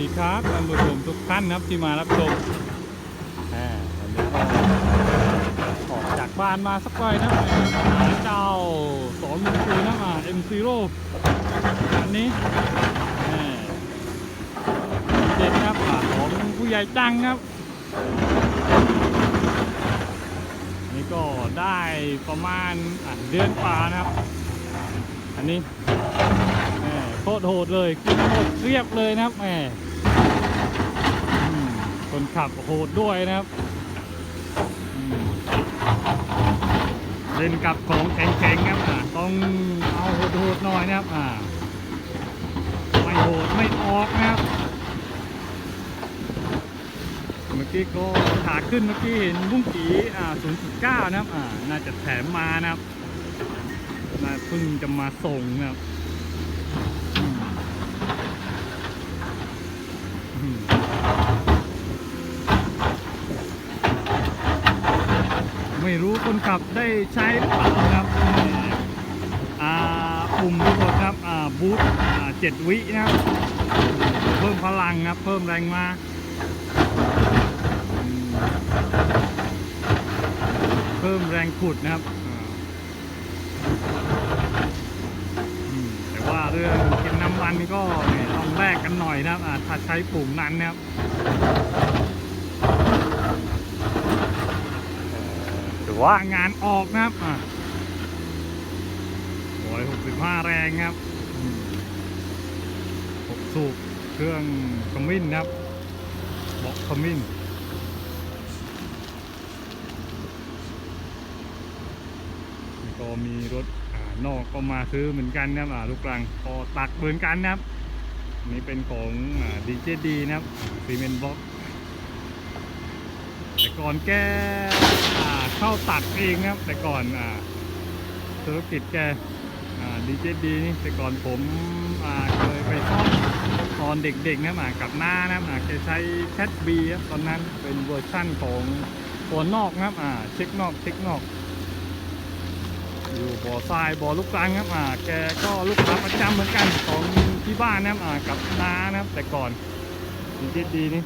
ดีครับท่านผู้ชมทุกท่านครับที่มารับชมวันนี้ก็ออกจากบ้านมาสักหน่อยนะหาเจ้าสอนมุนคูนะมา M Zero อันนี้เด็ดครับอ่าของผู้ใหญ่จังครับ นี่ก็ได้ประมาณเดือนกว่านะครับ อันนี้โคตรโหดเลยกินหมดเรียบเลยนะครับแหม คนขับโหดด้วยนะครับเล่นกับของแข็งๆครับต้องเอาโหดๆหน่อยนะครับไม่โหดไม่ออกนะครับเมื่อกี้ก็ขาขึ้นเมื่อกี้เห็นบุ้งกีอ่า0.9 นะครับอ่าน่าจะแถมมานะครับน่าเพิ่งจะมาส่งนะครับอืมอืม ไม่รู้คนขับได้ใช้หรือเปล่านะครับอ่าปุ่มทั้งหมดครับอ่าบูทอ่าเจ็ดวินะครับ เพิ่มพลังครับ เพิ่มแรงมาเพิ่มแรงขุดนะครับอืมแต่ว่าเรื่องกินน้ำมันนี่ก็ต้องแลกกันหน่อยนะครับถ้าใช้ปุ่มนั้นนะครับถือ ว่างานออกนะครับอ่าร้อยหกสิบห้าแรงครับหกสูบเครื่องขมิ้นครับเบอกขมิ้นก็มีรถอ่านอกก็มาซื้อเหมือนกันนะครับลูกกลางก็ตักเหมือนกันนะครับนนี้เป็นของดีเจดีนะครับซีเมนบ็อกแต่ก่อนแกอ่า เข้าตักเองนะครับ แต่ก่อนอ่าธุรกิจแกดีเจดีนี่แต่ก่อนผมเคยไปซ่อมตอนเด็กๆนะครับอ่ากับหน้านะครับอ่าแกใช้แคทบีตอนนั้นเป็นเวอร์ชั่นของตัวนอกนะครับอ่าเช็คนอกเช็คนอก อยู่บ่อทรายบ่อลูกกลางครับอ่าแกก็ลูกค้าประจำเหมือนกันของที่บ้านนะอ่ากับน้านะแต่ก่อนดีเจดีนี่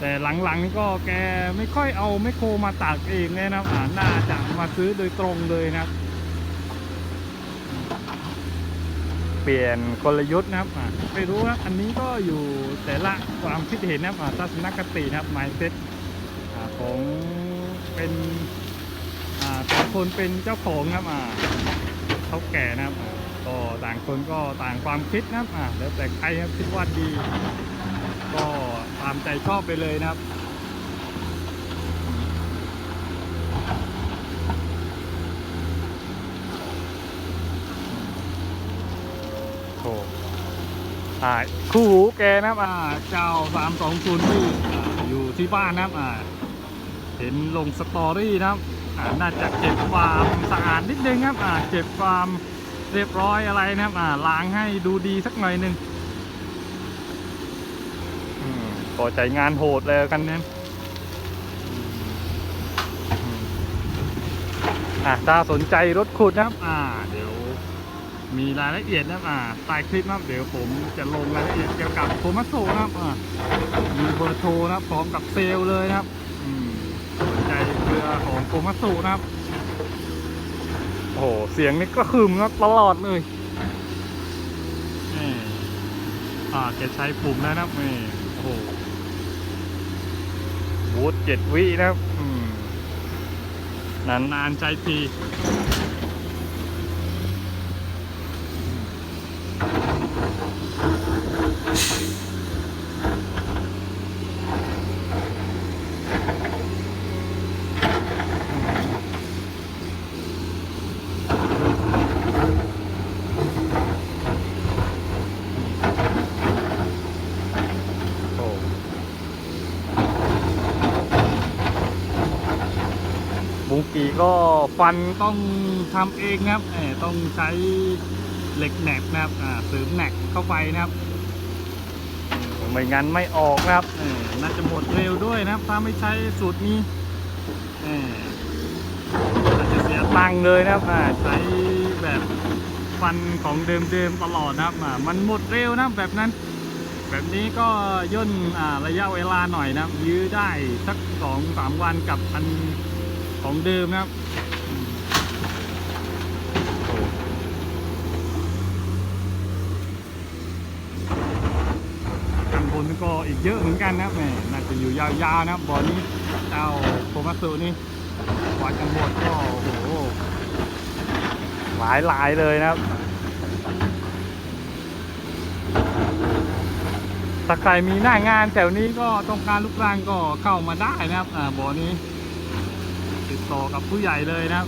แต่หลังๆนี่ก็แกไม่ค่อยเอาไมโครมาตากเองเลยนะครับอ่าน่าจะมาซื้อโดยตรงเลยนะครับเปลี่ยนกลยุทธ์นะครับไม่รู้ว่าอันนี้ก็อยู่แต่ละความคิดเห็นนะครับอ่าทัศนคตินะครับ mindset ของเป็นอ่าแต่คนเป็นเจ้าของครับเขาแก่นะครับก็ต่างคนก็ต่างความคิดนะครับแล้วแต่ใครครับคิดว่าดี ก็ามใจชอบไปเลยนะครับ โอ้อ่าคู่หูแกนะครับอ่าเจ้าสามสองศูนย์ที่อยู่ที่บ้านนะครับอ่าเห็นลงสตอรี่นะครับอ่าน่าจะเก็บความสะอาดนิดนึงครับอ่าเก็บความเรียบร้อยอะไรนะครับอ่าล้างให้ดูดีสักหน่อยหนึง อืมก็ใจงานโหดเลยกันเนี่ยอ่าถ้าสนใจรถขุดนะครับ อ่า เดี๋ยว มีรายละเอียดนะครับอ่าใต้คลิปนะครับเดี๋ยวผมจะลงรายละเอียดเกี่ยวกับโคมัสโซนะครับอ่ามีเบอร์โทรนะครับพร้อมกับเซลเลยนะครับอืมสนใจเรือของโกมัตสุนะครับโอ้โห เสียงนี่ก็คืมนะตลอดเลยนี่อ่าแกใช้ปุ่มแล้วนะครับนี่โอ้โห บูทเจ็ดวินะครับนานนานๆใจที ก็ฟันต้องทำเองนะครับต้องใช้เหล็กแหนบนะครับเสริมแหนกเข้าไปนะครับไม่งั้นไม่ออกนะครับน่าจะหมดเร็วด้วยนะครับ ถ้าไม่ใช้สูตรนี้เอออาจจะเสียตังค์เลยนะครับใช้แบบฟันของเดิมๆตลอดนะครับมันหมดเร็วนะแบบนั้น แบบนี้ก็ย่นระยะเวลาหน่อยนะยื้อได้สักสองสามวันกับอัน ของเดิมนะครับข้างบนก็อีกเยอะเหมือนกันนะครับแหมน่าจะอยู่ยาวๆนะครับบ่อนี้เจ้าโคมัตสึนี่วัดกันหมดก็โอ้โหหลายหลายๆเลยนะครับ ถ้าใครมีหน้างานแถวนี้ก็ต้องการลูกรังก็เข้ามาได้นะครับ อ่าบ่อนี้ ต่อกับผู้ใหญ่เลยนะครับ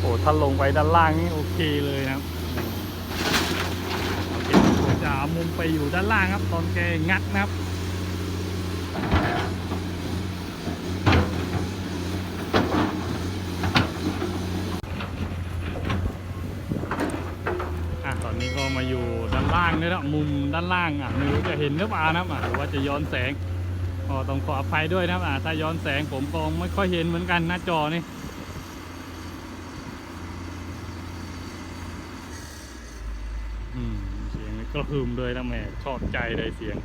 โอ้ถ้าลงไปด้านล่างนี่โอเคเลยนะครับโอเคผมจะมุมไปอยู่ด้านล่างครับ ตอนแกงัดนะครับ อะตอ นี้ก็มาอยู่ด้านล่างนี่แล้วมุมด้านล่างอะไม่รู้จะเห็นหรือเปล่านะอะหรือว่าจะย้อนแสงก็ต้องขออภัยด้วยนะอะถ้าย้อนแสงผมก็ไม่ค่อยเห็นเหมือนกันหน้าจอนี่อืมเสียงนี่กระหึ่มเลยนะแม่ชอบใจเลยเสียง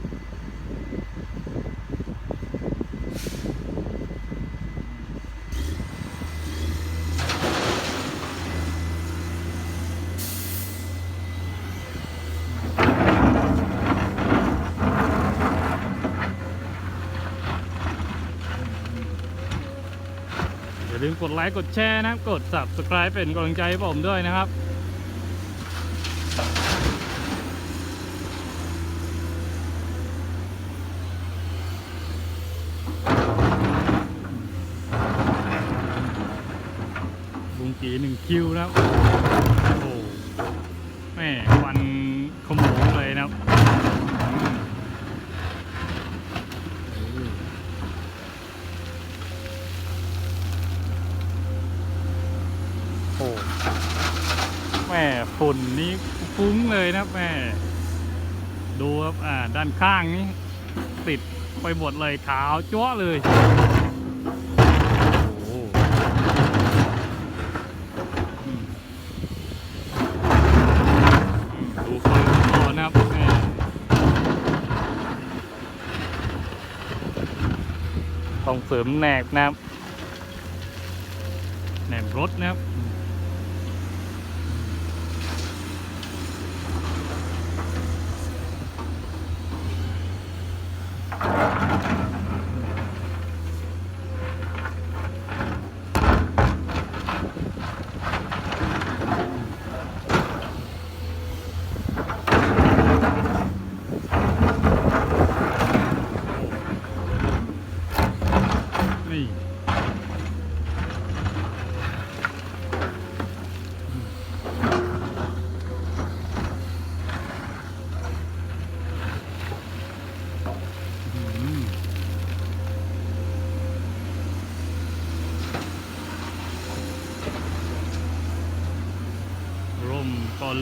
กดไลค์กดแชร์นะกด subscribe เป็นกำลังใจให้ผมด้วยนะครับบุงกีหนึ่งคิวนะครับโอ้แม่วันขโมงเลยนะครับอืมโอ้ แม่ฝุ่นนี้ฟุ้งเลยนะแม่ดูครับอ่าด้านข้างนี้ ติดไปหมดเลยขาวจ้วเลยโอ้โหอืมดูไฟก่อนนะครับแม่ต้องเสริมแหนบนะครับแหนบรถนะครับ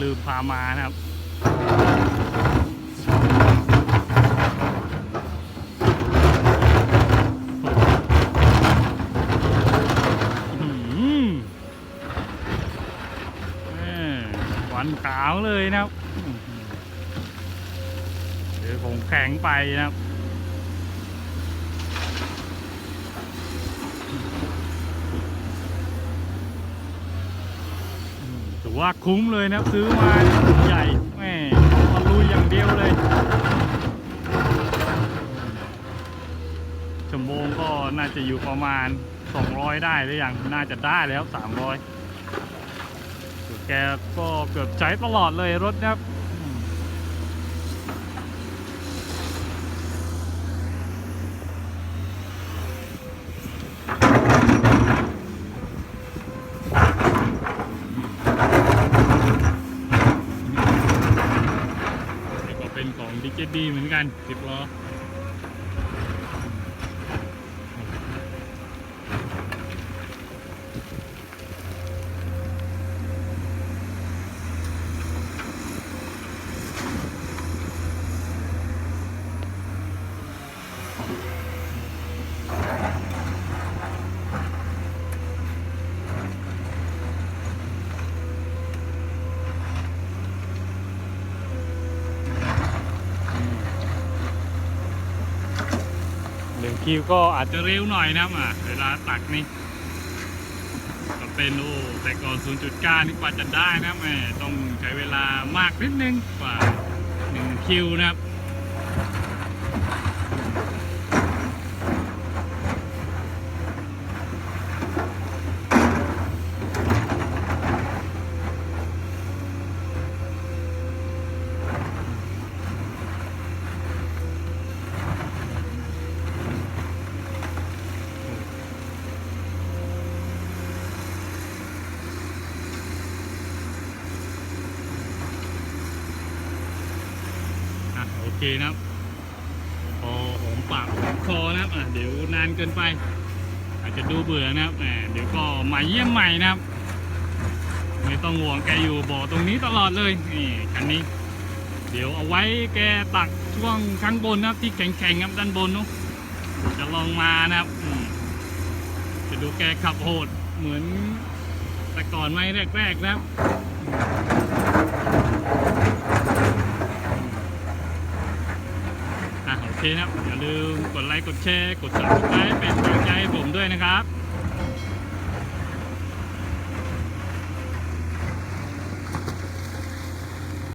ลืมพามานะครับ หวานขาวเลยนะครับอื้อหือเดี๋ยวผมแข็งไปนะครับ ว่าคุ้มเลยนะครับซื้อมาถุงใหญ่แม่ตะลุยอย่างเดียวเลยชั่วโมงก็น่าจะอยู่ประมาณ 200 ได้หรือยังน่าจะได้แล้ว 300แกก็เกือบใช้ตลอดเลยรถนะครับอืมนี่ก็เป็น ของ DJD เหมือนกัน10ล้อ คิวก็อาจจะเร็วหน่อยนะครับอะเวลาตักนี่ก็เป็นโอ้แต่ก่อน 0.9 นี่กว่าจะได้นะแม่ต้องใช้เวลามากนิดนึงกว่า1คิวนะครับ โอเคนะครับ พอหอมปากหอมคอนะครับอะเดี๋ยวนานเกินไป อาจจะดูเบื่อนะครับแหมเดี๋ยวก็มาเยี่ยมใหม่นะครับ ไม่ต้องห่วงแกอยู่บ่อตรงนี้ตลอดเลยนี่คันนี้ เดี๋ยวเอาไว้แกตักช่วงข้างบนนะครับที่แข็งๆครับด้านบนเนาะจะลองมานะครับจะดูแกขับโหดเหมือนแต่ก่อนไม่แรกๆนะครับ อะโอ เคนะครับ อย่าลืมกดไลค์ กดแชร์ กด subscribe เป็นกำลังใจให้ผมด้วยนะครับ